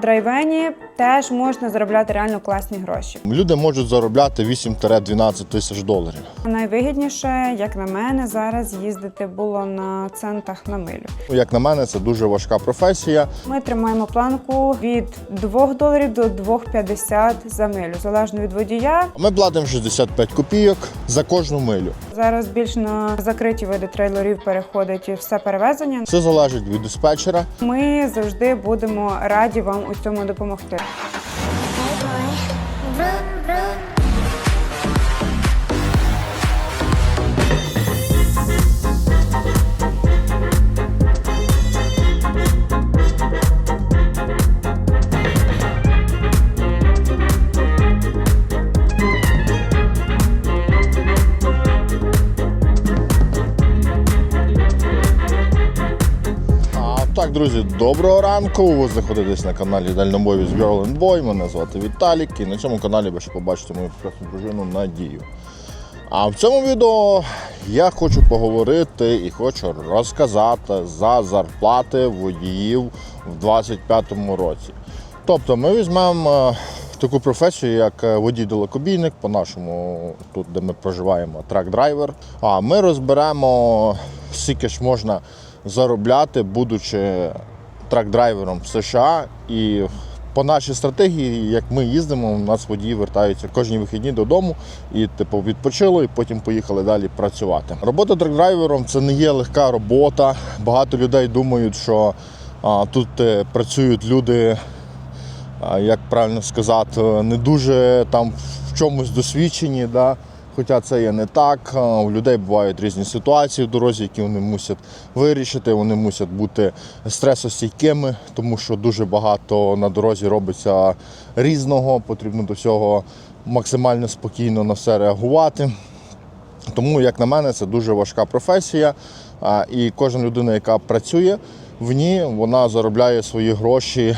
драйвені теж можна заробляти реально класні гроші. Люди можуть заробляти 8-12 тисяч доларів. Найвигідніше, як на мене, зараз їздити було на центах на милю. Як на мене, це дуже важка професія. Ми тримаємо планку від 2 доларів до 2,50 за милю, залежно від водія. Ми платимо 65 копійок за кожну милю. Зараз більш на закриті види трейлерів переходить все перевезення. Це залежить від диспетчера. Ми завжди будемо раді вам у цьому допомогти. Hey boy, vroom vroom. Друзі, доброго ранку. Ви знаходитесь на каналі Дальнобой з Girl Boy. Мене звати Віталік. І на цьому каналі ви ще побачите мою прекрасну дружину Надію. А в цьому відео я хочу поговорити і хочу розказати за зарплати водіїв в 2025 році. Тобто ми візьмемо е, таку професію, як е, водій-далекобійник, по-нашому, тут, де ми проживаємо, трак-драйвер. А ми розберемо, скільки ж можна заробляти, будучи трак-драйвером в США. І по нашій стратегії, як ми їздимо, у нас водії вертаються кожні вихідні додому і типу відпочили, і потім поїхали далі працювати. Робота трак-драйвером це не є легка робота. Багато людей думають, що а, тут е, працюють люди як правильно сказати, не дуже там в чомусь досвідчені. Да? Хоча це є не так. У людей бувають різні ситуації в дорозі, які вони мусять вирішити. Вони мусять бути стресостійкими, тому що дуже багато на дорозі робиться різного. Потрібно до всього максимально спокійно на все реагувати. Тому, як на мене, це дуже важка професія. І кожна людина, яка працює в ній, вона заробляє свої гроші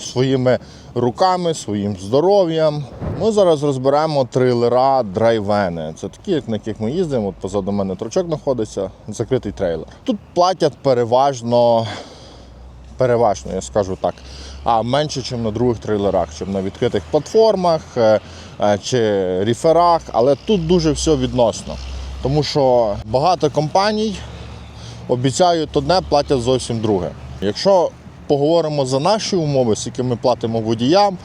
своїми руками, своїм здоров'ям. Ми зараз розберемо трейлера драйвени. Це такі, на яких ми їздимо. От позаду мене трочок знаходиться, закритий трейлер. Тут платять переважно, переважно, я скажу так, а менше, ніж на других трейлерах, ніж на відкритих платформах е, е, чи ріферах. Але тут дуже все відносно. Тому що багато компаній обіцяють одне, платять зовсім друге. Якщо поговоримо за наші умови, скільки ми платимо водіям,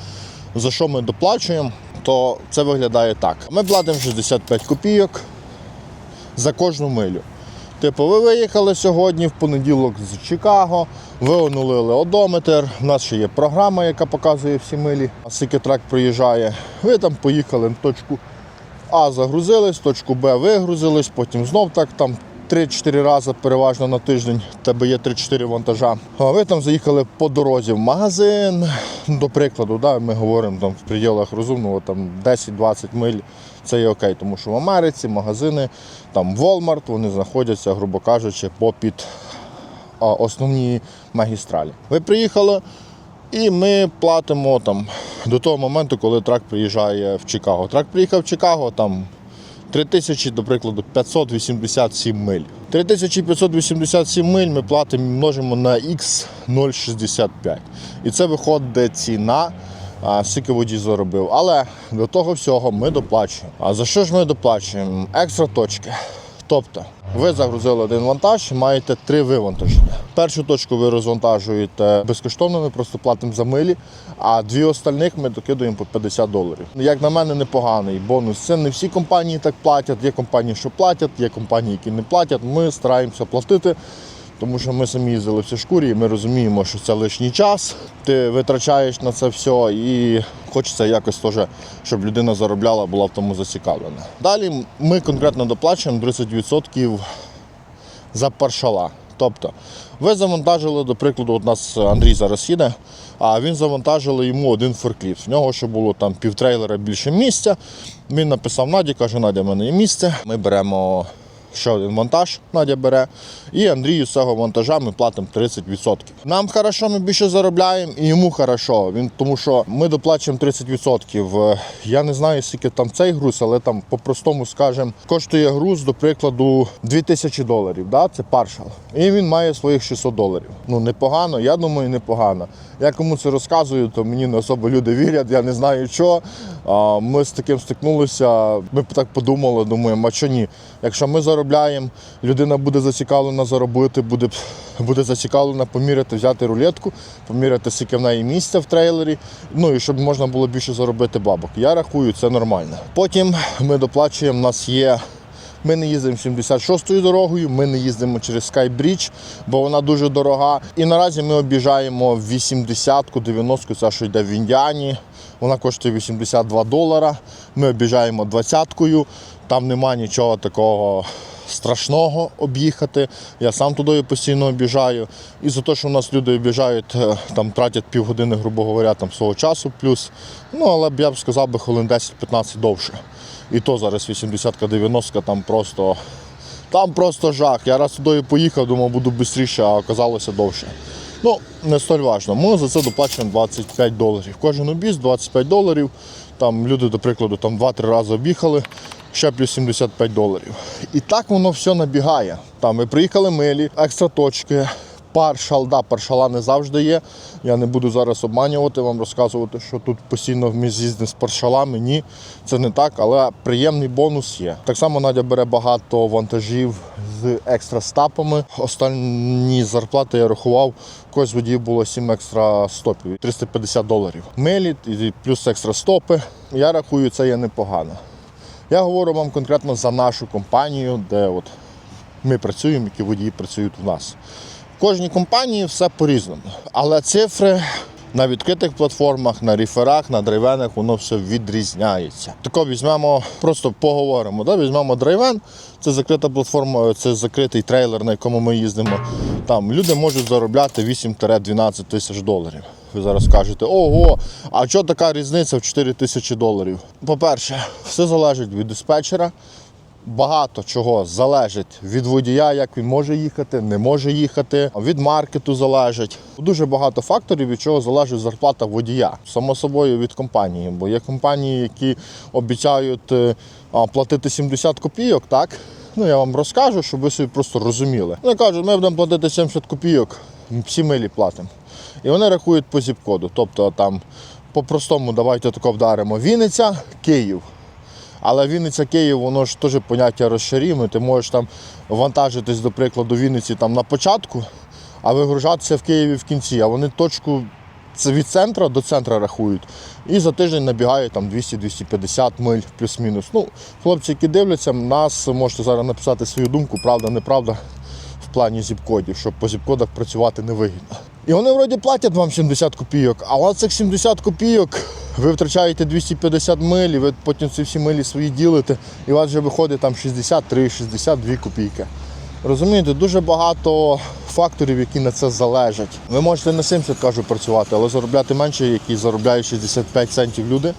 за що ми доплачуємо, то це виглядає так. Ми платимо 65 копійок за кожну милю. Типу, ви виїхали сьогодні в понеділок з Чикаго, ви онулили одометр. У нас ще є програма, яка показує всі милі, скільки трак проїжджає. Ви там поїхали на точку а загрузились, точку Б вигрузились, потім знов так там 3-4 рази переважно на тиждень, тебе є 3-4 вантажа. А ви там заїхали по дорозі в магазин, до прикладу, да, ми говоримо там в пределах розумного там 10-20 миль. Це є окей, тому що в Америці магазини, там Walmart, вони знаходяться, грубо кажучи, попід основні магістралі. Ви приїхали, і ми платимо там до того моменту, коли трак приїжджає в Чикаго. Трак приїхав в Чикаго, там 3000, до прикладу, 587 миль. 3587 миль ми платимо множимо на x 0,65. І це виходить ціна, скільки водій заробив. Але до того всього ми доплачуємо. А за що ж ми доплачуємо? Екстра точки. Тобто, ви загрузили один вантаж, маєте три вивантаження. Першу точку ви розвантажуєте безкоштовно, ми просто платимо за милі, а дві остальних ми докидуємо по 50 доларів. Як на мене, непоганий бонус. Це не всі компанії так платять. Є компанії, що платять, є компанії, які не платять. Ми стараємося платити. Тому що ми самі їздили в цій шкурі, і ми розуміємо, що це лишній час. Ти витрачаєш на це все, і хочеться якось теж, щоб людина заробляла, була в тому зацікавлена. Далі ми конкретно доплачуємо 30% за паршала. Тобто, ви завантажили, до прикладу, от нас Андрій зараз їде, а він завантажили йому один форкліфт. В нього ще було там півтрейлера більше місця. Він написав Наді, каже, Надя, в мене є місце. Ми беремо ще один вантаж Надя бере. І Андрію з цього вантажа ми платимо 30%. Нам хорошо, ми більше заробляємо, і йому хорошо. Він, тому що ми доплачуємо 30%. Е, Я не знаю, скільки там цей груз, але там по-простому скажемо, коштує груз, до прикладу, 2000 доларів. Да? Це паршал. І він має своїх 600 доларів. Ну, непогано, я думаю, непогано. Я кому це розказую, то мені не особо люди вірять, я не знаю що. Ми з таким стикнулися. Ми так подумали, думаємо, а що ні? Якщо ми заробляємо, людина буде зацікавлена заробити, буде, буде зацікавлена поміряти, взяти рулетку, поміряти, скільки в неї місця в трейлері, ну і щоб можна було більше заробити бабок. Я рахую, це нормально. Потім ми доплачуємо, у нас є. Ми не їздимо 76-ю дорогою, ми не їздимо через Skybridge, бо вона дуже дорога. І наразі ми об'їжджаємо 80-ку, 90-ку, це що йде в Індіані. Вона коштує 82 долара. Ми об'їжджаємо 20-кою. Там нема нічого такого страшного об'їхати. Я сам туди постійно об'їжджаю. І за те, що в нас люди об'їжджають, е, там тратять півгодини, грубо говоря, там свого часу плюс. Ну, але б я б сказав би хвилин 10-15 довше. І то зараз 80-ка, 90-ка там просто. Там просто жах. Я раз туди поїхав, думав, буду швидше, а оказалося довше. Ну, не столь важно. Ми за це доплачуємо 25 доларів. Кожен об'їзд 25 доларів. Там люди, до прикладу, там 2-3 рази об'їхали, ще плюс 75 доларів. І так воно все набігає. Там ми приїхали милі, екстра точки, паршал, да, паршала не завжди є. Я не буду зараз обманювати вам, розказувати, що тут постійно ми з'їздимо з паршалами. Ні, це не так, але приємний бонус є. Так само Надя бере багато вантажів з екстра стапами. Останні зарплати я рахував, когось водіїв було 7 екстра стопів, 350 доларів. Милі плюс екстра стопи. Я рахую, це є непогано. Я говорю вам конкретно за нашу компанію, де от ми працюємо, які водії працюють в нас. В кожній компанії все по-різному. Але цифри на відкритих платформах, на ріферах, на драйвенах, воно все відрізняється. Тако візьмемо, просто поговоримо. Да? Візьмемо драйвен, це закрита платформа, це закритий трейлер, на якому ми їздимо. Там люди можуть заробляти 8-12 тисяч доларів. Ви зараз кажете, ого, а чого така різниця в 4 тисячі доларів? По-перше, все залежить від диспетчера. Багато чого залежить від водія, як він може їхати, не може їхати, від маркету залежить. Дуже багато факторів, від чого залежить зарплата водія. Само собою від компанії. Бо є компанії, які обіцяють е, платити 70 копійок, так? Ну я вам розкажу, щоб ви собі просто розуміли. Вони кажуть, ми будемо платити 70 копійок, всі милі платимо. І вони рахують по зіп-коду. Тобто там по-простому давайте тако вдаримо. Вінниця, Київ. Але Вінниця Київ, воно ж теж поняття розширіме. Ти можеш там вантажитись, до прикладу, Вінниці там на початку, а вигружатися в Києві в кінці. А вони точку від центра до центра рахують. І за тиждень набігає там 200-250 миль плюс-мінус. Ну, хлопці, які дивляться, нас можете зараз написати свою думку, правда, неправда, в плані зіп-кодів, щоб по зіп-кодах працювати невигідно. І вони вроді платять вам 70 копійок, але цих 70 копійок ви втрачаєте 250 миль, і ви потім ці всі милі свої ділите, і у вас вже виходить там 63-62 копійки. Розумієте, дуже багато факторів, які на це залежать. Ви можете на 70 кажу працювати, але заробляти менше, які заробляють 65 центів люди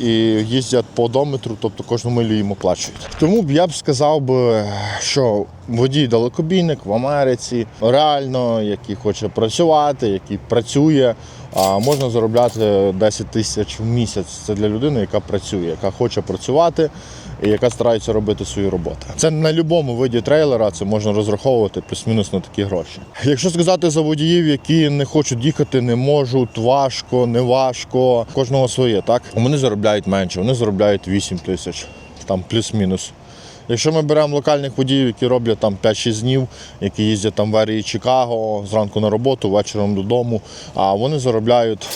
і їздять по одометру, тобто кожну милю їм оплачують. Тому б я б сказав би, що водій далекобійник в Америці реально, який хоче працювати, який працює, а можна заробляти 10 тисяч в місяць. Це для людини, яка працює, яка хоче працювати і яка старається робити свою роботу. Це на будь-якому виді трейлера це можна розраховувати плюс-мінус на такі гроші. Якщо сказати за водіїв, які не хочуть їхати, не можуть, важко, не важко, кожного своє, так вони заробляють менше, вони заробляють 8 тисяч, там плюс-мінус. Якщо ми беремо локальних водіїв, які роблять там 5-6 днів, які їздять там в Ерії Чикаго, зранку на роботу, вечором додому, а вони заробляють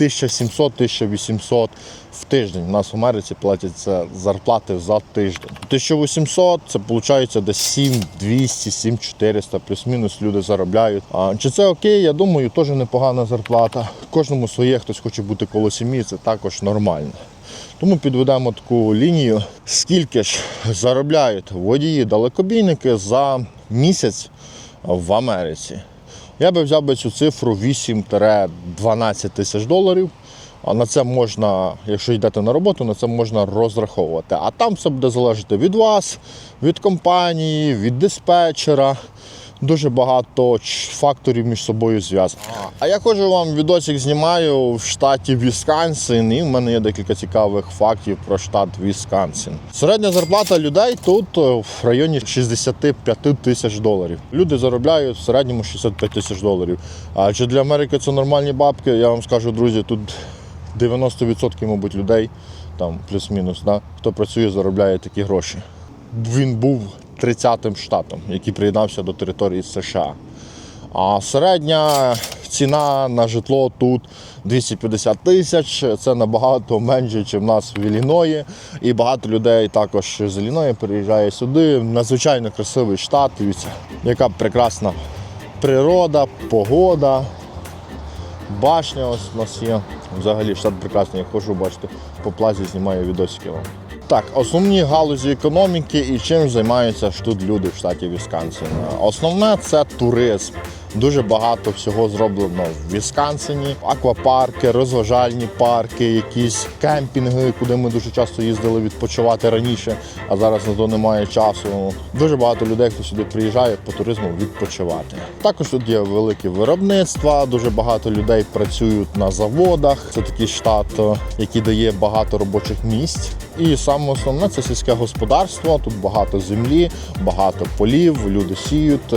1700-1800 в тиждень. У нас в Америці платяться зарплати за тиждень. 1800 це виходить десь 7200, 7400, плюс-мінус люди заробляють. А чи це окей? Я думаю, теж непогана зарплата. Кожному своє, хтось хоче бути коло сім'ї, це також нормально. Тому підведемо таку лінію. Скільки ж заробляють водії далекобійники за місяць в Америці? Я би взяв би цю цифру 8-12 тисяч доларів. А на це можна, якщо йдете на роботу, на це можна розраховувати. А там все буде залежати від вас, від компанії, від диспетчера. Дуже багато факторів між собою зв'язаних. А я ходжу вам відосик знімаю в штаті Вісконсин, і в мене є декілька цікавих фактів про штат Вісконсин. Середня зарплата людей тут е, в районі 65 тисяч доларів. Люди заробляють в середньому 65 тисяч доларів. А чи для Америки це нормальні бабки? Я вам скажу, друзі, тут 90% мабуть людей, там плюс-мінус, да, хто працює, заробляє такі гроші. Він був 30-м штатом, який приєднався до території США. А середня ціна на житло тут 250 тисяч. Це набагато менше, ніж в нас в Ілліної. І багато людей також з Ілліної переїжджає сюди. Надзвичайно красивий штат. Яка прекрасна природа, погода. Башня ось у нас є. Взагалі штат прекрасний. Я ходжу, бачите, по плазі знімаю відосики вам. Так, основні галузі економіки і чим займаються ж тут люди в штаті Вісконсин. Основне це туризм. Дуже багато всього зроблено в Вісконсині. Аквапарки, розважальні парки, якісь кемпінги, куди ми дуже часто їздили відпочивати раніше, а зараз на то немає часу. Дуже багато людей, хто сюди приїжджає по туризму відпочивати. Також тут є великі виробництва, дуже багато людей працюють на заводах. Це такий штат, який дає багато робочих місць. І саме основне це сільське господарство. Тут багато землі, багато полів, люди сіють.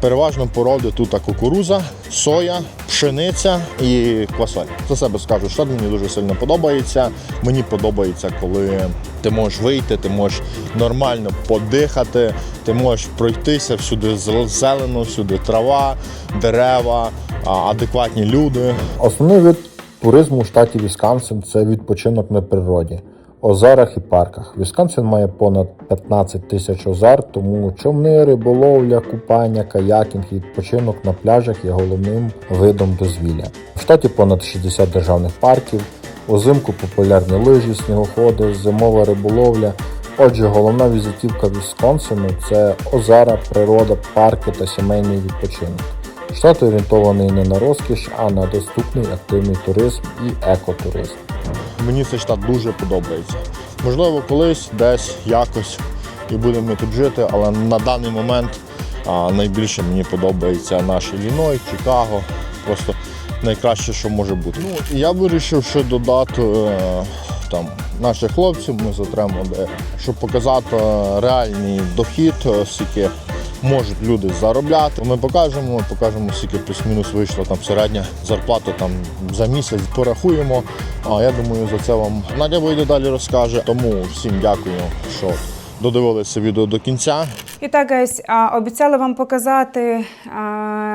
Переважно породи тут кукуруза, соя, пшениця і квасоль. За себе скажу, штат мені дуже сильно подобається. Мені подобається, коли ти можеш вийти, ти можеш нормально подихати, ти можеш пройтися всюди зелено, всюди трава, дерева, адекватні люди. Основний вид туризму у штаті Вісконсин це відпочинок на природі, озерах і парках. Вісконсин має понад 15 тисяч озер, тому човни, риболовля, купання, каякінг і відпочинок на пляжах є головним видом дозвілля. В штаті понад 60 державних парків. Узимку популярні лижі, снігоходи, зимова риболовля. Отже, головна візитівка Вісконсину це озера, природа, парки та сімейний відпочинок. Штат орієнтований не на розкіш, а на доступний активний туризм і екотуризм. Мені цей штат дуже подобається. Можливо, колись десь якось і будемо тут жити, але на даний момент а, найбільше мені подобається наш Ілліной, Чикаго. Просто найкраще, що може бути. Ну, я вирішив ще додати е, там наших хлопців, ми затремо, де, щоб показати е, реальний дохід, е, скільки можуть люди заробляти. Ми покажемо, ми покажемо, скільки плюс-мінус вийшла там середня зарплата там за місяць. Порахуємо. А я думаю, за це вам Надя вийде далі розкаже. Тому всім дякую, що додивилися відео до кінця. І так, guys, а, обіцяла вам показати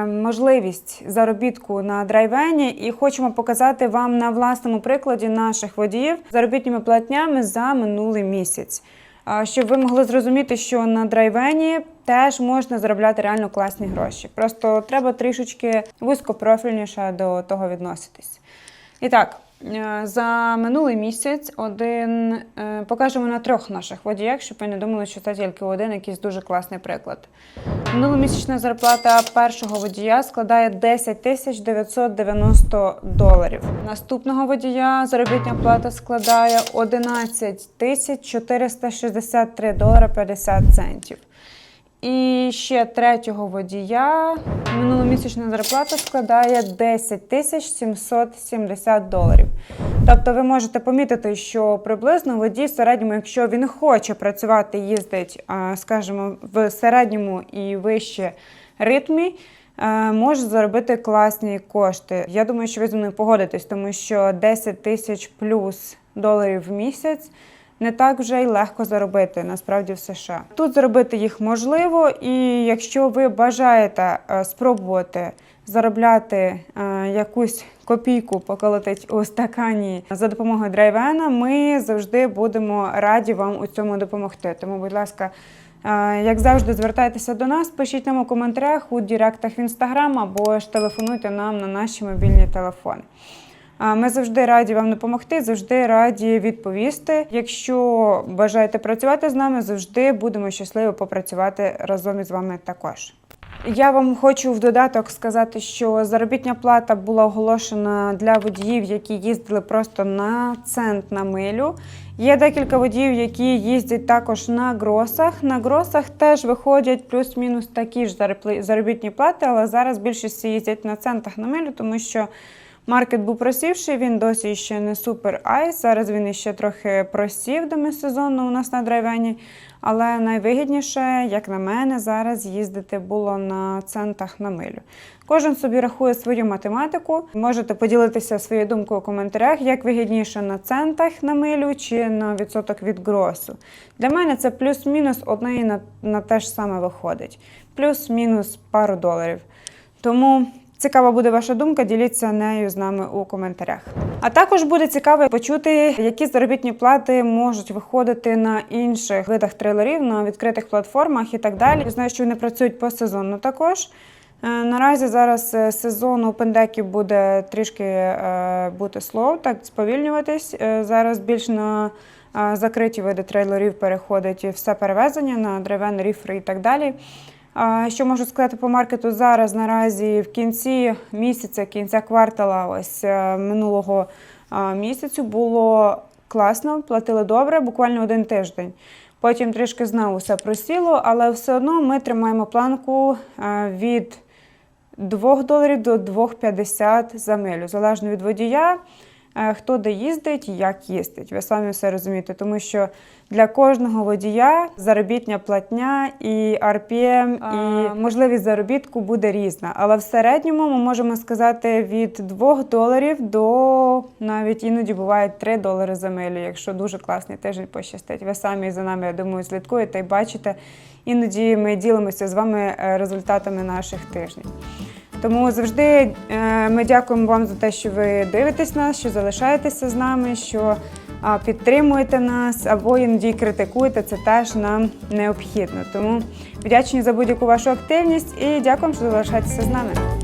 можливість заробітку на драйвені, і хочемо показати вам на власному прикладі наших водіїв заробітніми платнями за минулий місяць. Щоб ви могли зрозуміти, що на драйвені теж можна заробляти реально класні гроші. Просто треба трішечки вузькопрофільніше до того відноситись. І так, за минулий місяць один е, покажемо на трьох наших водіях, щоб ви не думали, що це тільки один якийсь дуже класний приклад. Минуломісячна зарплата першого водія складає 10 тисяч 990 доларів. Наступного водія заробітна плата складає 11 тисяч 463 долара 50 центів. І ще третього водія минуломісячна зарплата складає 10 тисяч 770 доларів. Тобто ви можете помітити, що приблизно водій в середньому, якщо він хоче працювати, їздить, скажімо, в середньому і вище ритмі, може заробити класні кошти. Я думаю, що ви зі мною погодитесь, тому що 10 тисяч плюс доларів в місяць не так вже й легко заробити насправді в США. Тут заробити їх можливо, і якщо ви бажаєте е, спробувати заробляти е, якусь копійку поколотить у стакані за допомогою драйвена, ми завжди будемо раді вам у цьому допомогти. Тому, будь ласка. е, Як завжди, звертайтеся до нас, пишіть нам у коментарях у директах в інстаграм або ж телефонуйте нам на наші мобільні телефони. Ми завжди раді вам допомогти, завжди раді відповісти. Якщо бажаєте працювати з нами, завжди будемо щасливі попрацювати разом із вами також. Я вам хочу в додаток сказати, що заробітня плата була оголошена для водіїв, які їздили просто на цент на милю. Є декілька водіїв, які їздять також на гросах. На гросах теж виходять плюс-мінус такі ж заробітні плати, але зараз більшість їздять на центах на милю, тому що маркет був просівший, він досі ще не супер айс. Зараз він іще трохи просів демисезонно у нас на драйвені. Але найвигідніше, як на мене, зараз їздити було на центах на милю. Кожен собі рахує свою математику. Можете поділитися своєю думкою у коментарях, як вигідніше на центах на милю чи на відсоток від гросу. Для мене це плюс-мінус одне і на, на те ж саме виходить. Плюс-мінус пару доларів. Тому цікава буде ваша думка, діліться нею з нами у коментарях. А також буде цікаво почути, які заробітні плати можуть виходити на інших видах трейлерів, на відкритих платформах і так далі. Знаю, що вони працюють посезонно також. Е, Наразі зараз е, сезон опендеків буде трішки е, бути слоу, так сповільнюватись. Зараз більш на закриті види трейлерів переходить все перевезення на древен, ріфри і так далі. Що можу сказати по маркету зараз? Наразі в кінці місяця, кінця квартала, ось е, минулого місяцю було класно, платили добре, буквально один тиждень. Потім трішки знову все просіло, але все одно ми тримаємо планку е, від 2 доларів до 2,50 за милю, залежно від водія, хто де їздить і як їздить. Ви самі все розумієте, тому що для кожного водія заробітня платня і RPM, і можливість заробітку буде різна. Але в середньому ми можемо сказати від 2 доларів до навіть іноді буває 3 долари за милю, якщо дуже класний тиждень пощастить. Ви самі за нами, я думаю, слідкуєте і бачите. Іноді ми ділимося з вами е, результатами наших тижнів. Тому завжди е, ми дякуємо вам за те, що ви дивитесь нас, що залишаєтеся з нами, що підтримуєте нас або іноді критикуєте. Це теж нам необхідно. Тому вдячні за будь-яку вашу активність і дякуємо, що залишаєтеся з нами.